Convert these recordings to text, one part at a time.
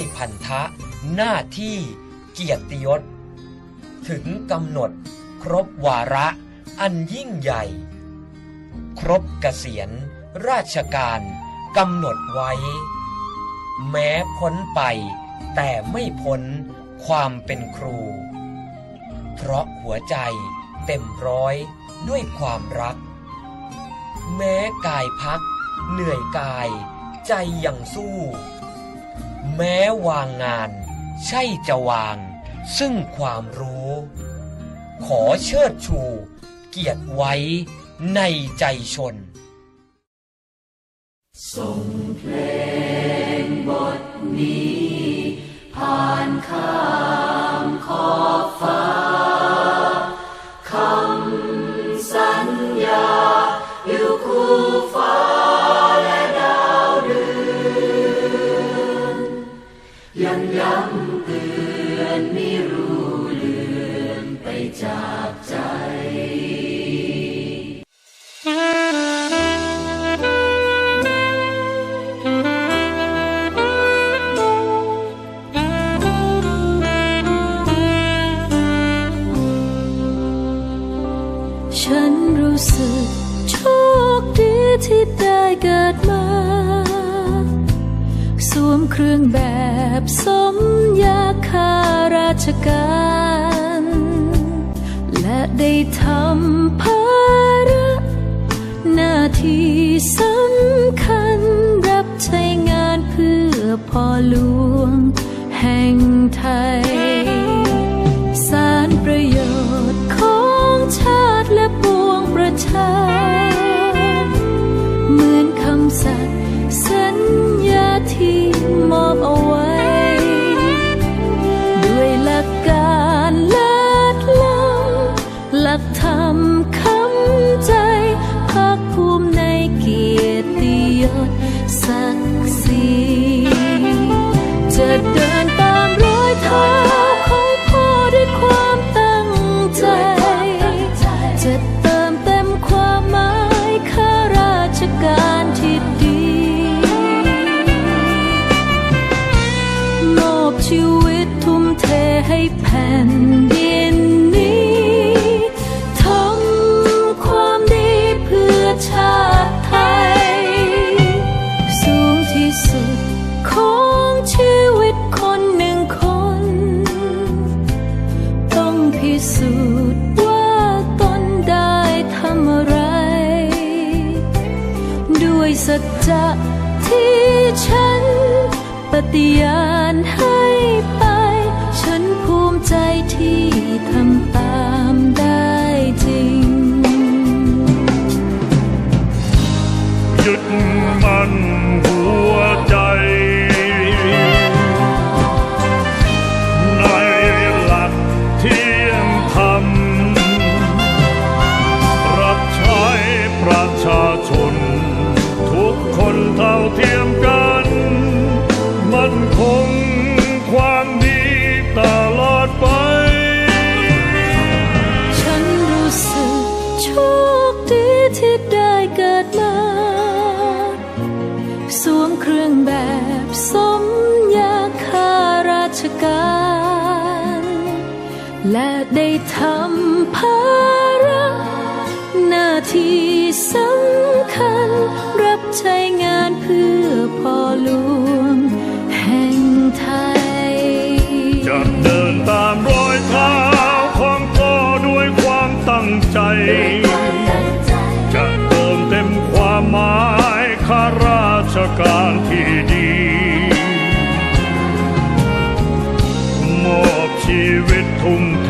ด้วยพันธะ หน้าที่เกียรติยศ ถึงกำหนด ครบวาระ อันยิ่งใหญ่ ครบเกษียณ ราชการกำหนดไว้ แม้พ้นไป แต่ไม่พ้นความเป็นครู เพราะหัวใจเต็มร้อยด้วยความรัก แม้กายพัก เหนื่อยกาย ใจยังสู้ แม้วางงาน ใช่จะวาง ซึ่งความรู้ ขอเชิดชู เกียรติไว้ในใจชนฉั เกิดมา สวมเครื่องแบบสมยาคาราชการ และได้ทำภาระหน้าที่สำคัญรับใช้งานเพื่อพ่อหลวงแห่งไทย ลักธรรมคำใจภาคภูมิในเกียรติยศศักดิ์ศรี สูจน์ว่าตนได้ทำอะไร ด้วยสัจจะที่ฉัน ปฏิญาณให้ไป ฉันภูมิใจที่ทำไป การที่ดี มอบชีวิตทุ่มเท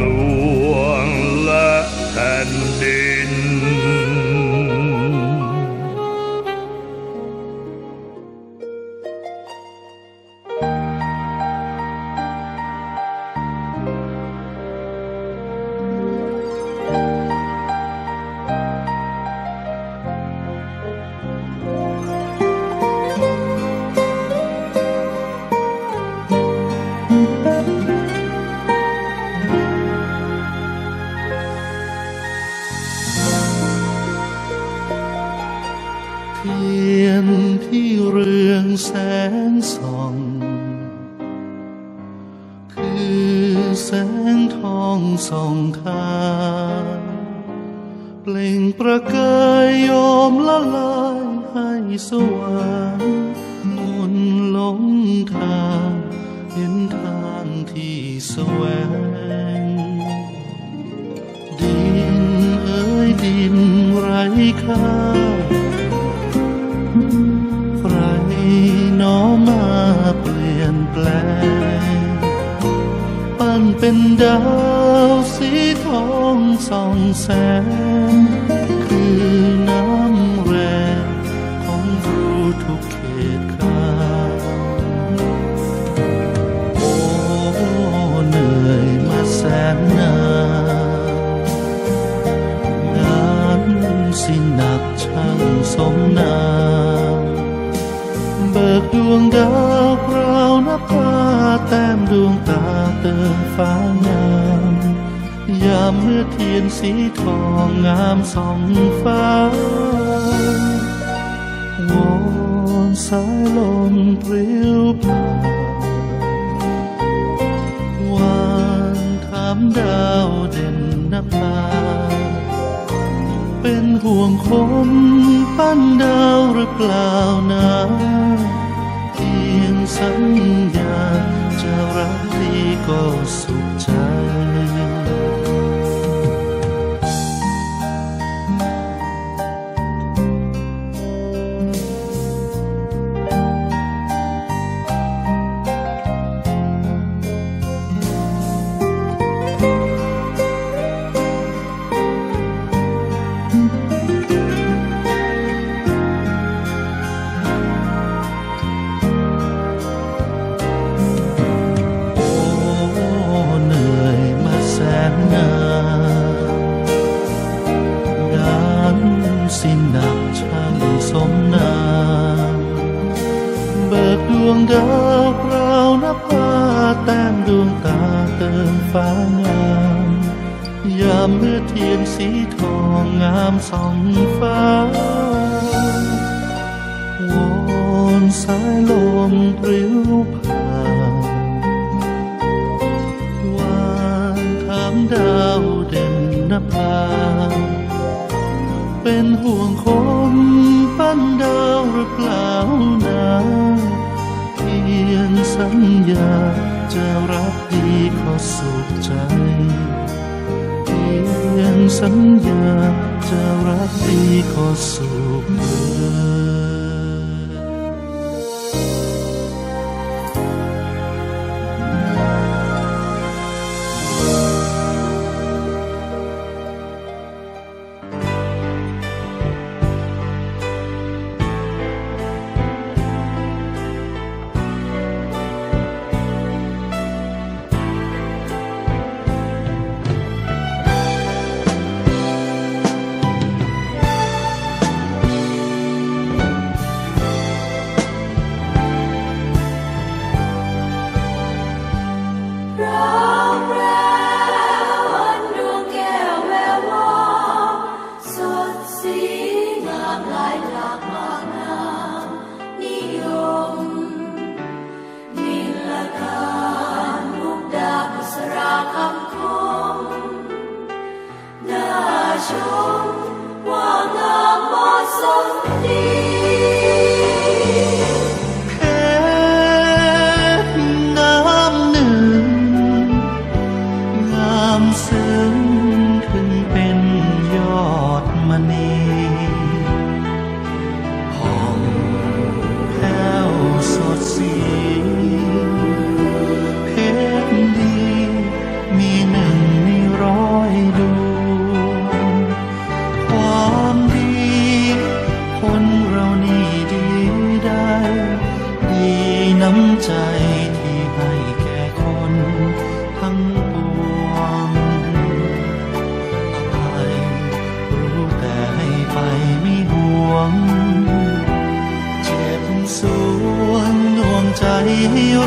ค่าใครน้อมาเปลี่ยนแปลง ปั้นเป็นดาวสีทองส่องแสง ดวงดาวคราวนับผ้าแต้มดวงตาเติมฟ้างามยามเมื่อเทียนสีทองงามส่องฟ้าวอนสายลมปลิวผ่านวานถามดาวเด่นนภาเป็นห่วงคนปั้นดาวหรือเปล่านะ สัญญาจะรักที่ก็สายลมปลิวผ่านวานถามดาวเด่นนภาเป็นห่วงคนปั้นดาวหรือเปล่านะเพียงสัญญาจะรักดีขอสุขใจเพียงสัญญาจะรักดีขอสุข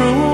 รู้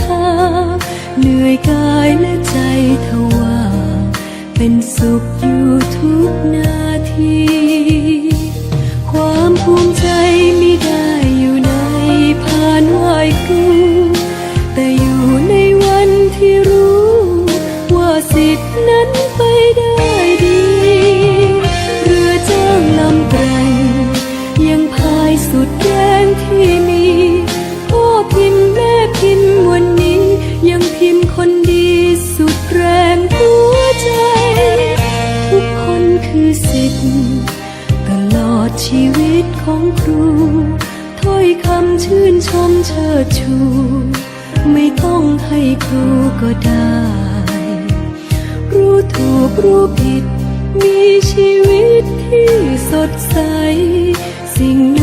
ศาเหนื่อยกายและใจทว่าเป็นสุขอยู่ทุกนาที ความภูมิใจมีด สดใส สิ่ง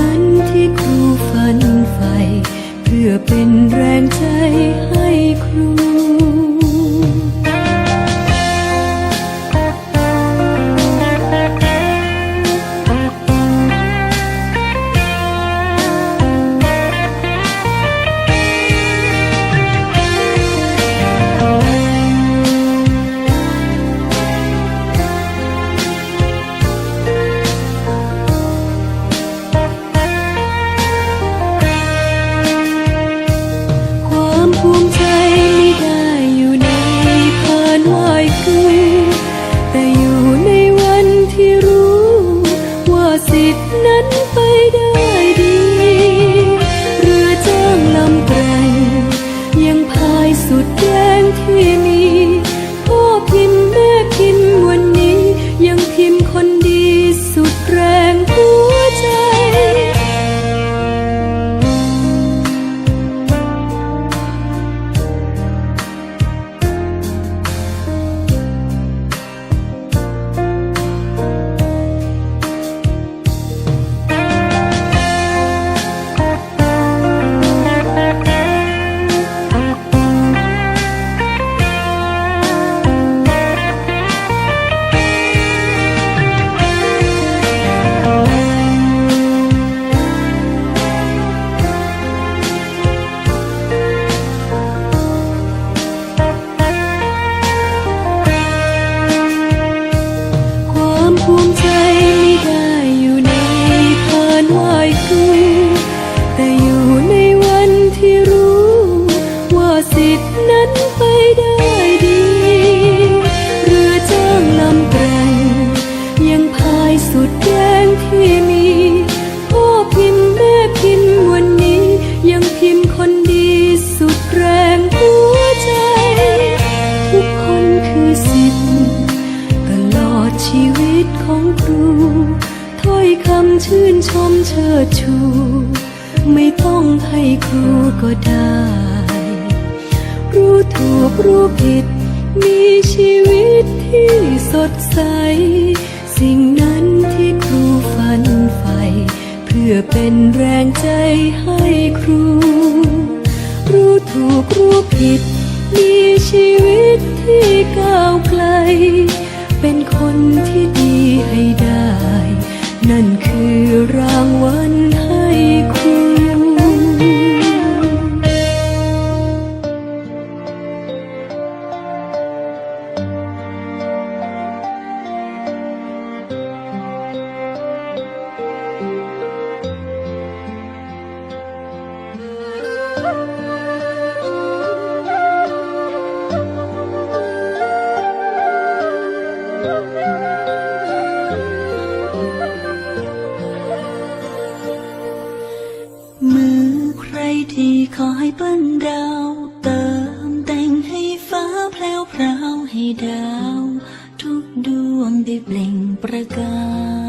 nắng bay ใจให้ครู รู้ถูกรู้ผิด มีชีวิตที่ก้าวไกล เป็นคนที่ดีให้ได้ นั่นคือรางวัลให้ครู ดวงได้เปล่งประกาย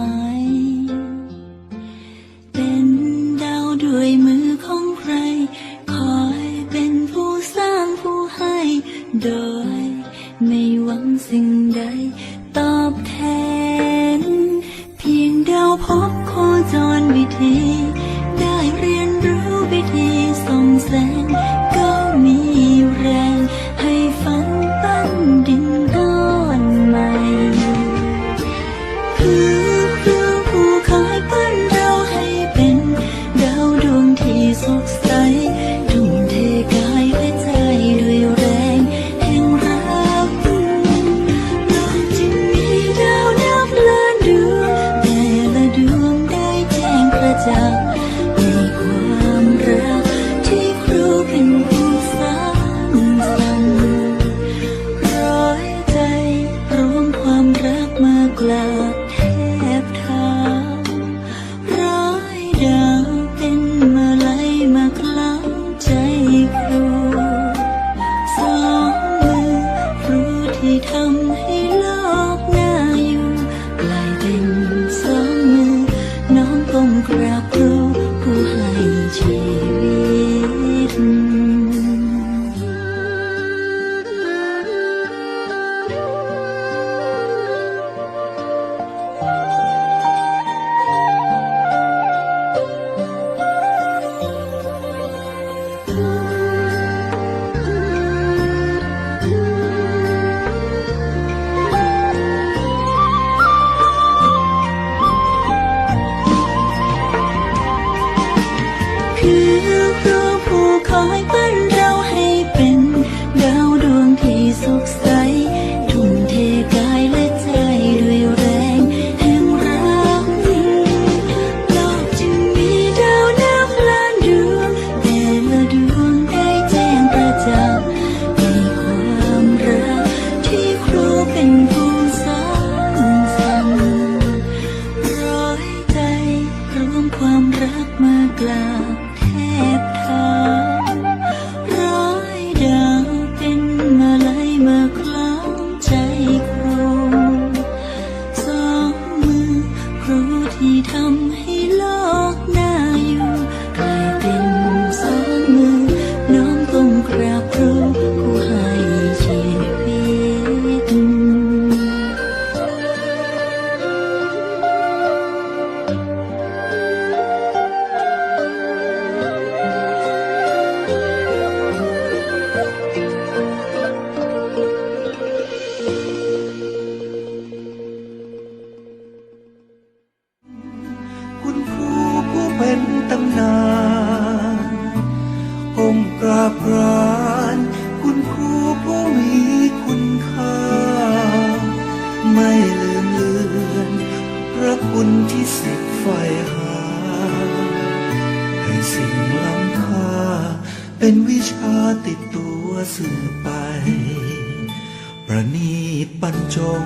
รรจง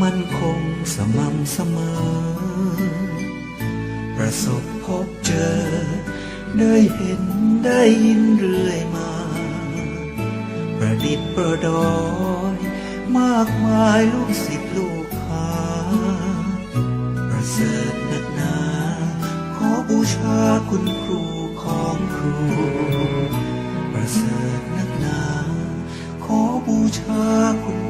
มันคงสม่ำเสมอ ประสบพบเจอ ได้เห็นได้ยินเรื่อยมา ประดิษฐ์ประดอย มากมายลูกศิษย์ลูกหาประเสริฐนักหนา ขอบูชาคุณครูของครู ประเสริฐนักหนา ขอบูชาคุณ